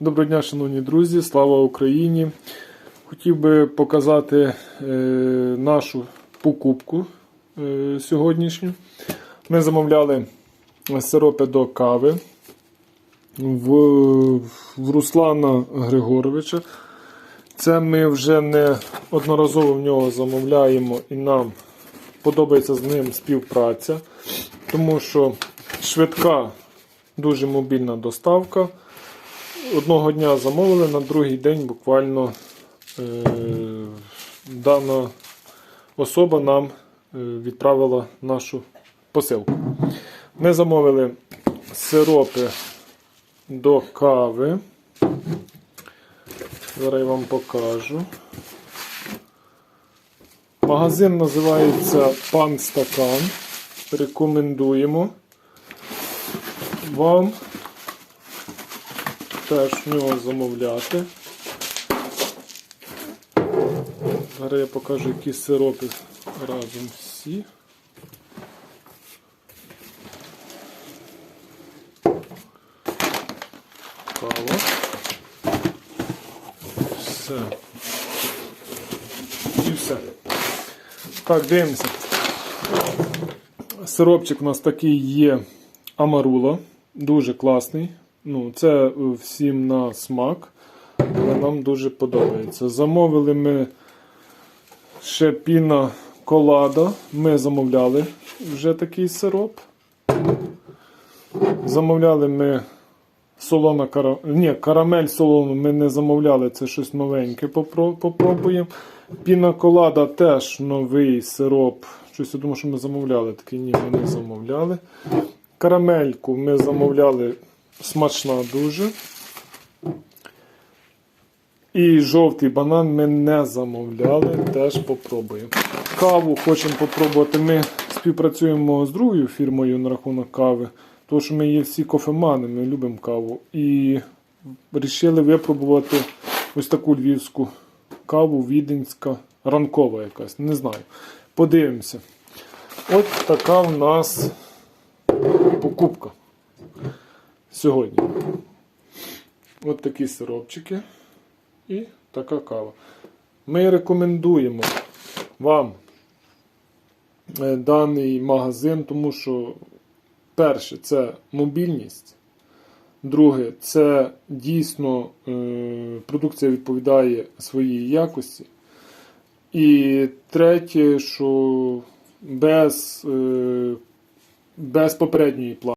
Доброго дня, шановні друзі, слава Україні! Хотів би показати е, нашу покупку е, сьогоднішню. Ми замовляли сиропи до кави в, в Руслана Григоровича. Це ми вже не одноразово в нього замовляємо і нам подобається з ним співпраця, тому що швидка, дуже мобільна доставка. Одного дня замовили, на другий день буквально е, дана особа нам е, відправила нашу посилку. Ми замовили сиропи до кави. Зараз я вам покажу. Магазин називається Пан Стакан. Рекомендуємо вам теж в нього замовляти. Зараз я покажу, які сиропи разом всі. Кава. Все. І все. Так, дивимося. Сиропчик у нас такий є Амарула. Дуже класний. Ну, це е, всім на смак, але нам дуже подобається. Замовили ми ще піна колада. Ми замовляли вже такий сироп. Замовляли ми солона кара... Ні, карамель солону ми не замовляли, це щось новеньке. Попробуємо. Піна колада теж новий сироп. Щось я думаю, що ми замовляли. Такий ні, ми не замовляли. Карамельку ми замовляли смачна дуже. І жовтий банан ми не замовляли, теж попробуємо. Каву хочемо попробувати. Ми співпрацюємо з другою фірмою на рахунок кави, тому що ми є всі кофемани, ми любимо каву. І вирішили випробувати ось таку львівську каву, віденська, ранкова якась. Не знаю. Подивимося. От така в нас покупка сьогодні. От такі сиропчики і така кава. Ми рекомендуємо вам е, даний магазин, тому що перше це мобільність. Друге, це дійсно е, продукція відповідає своїй якості. І третє, що без, е, без попередньої плати.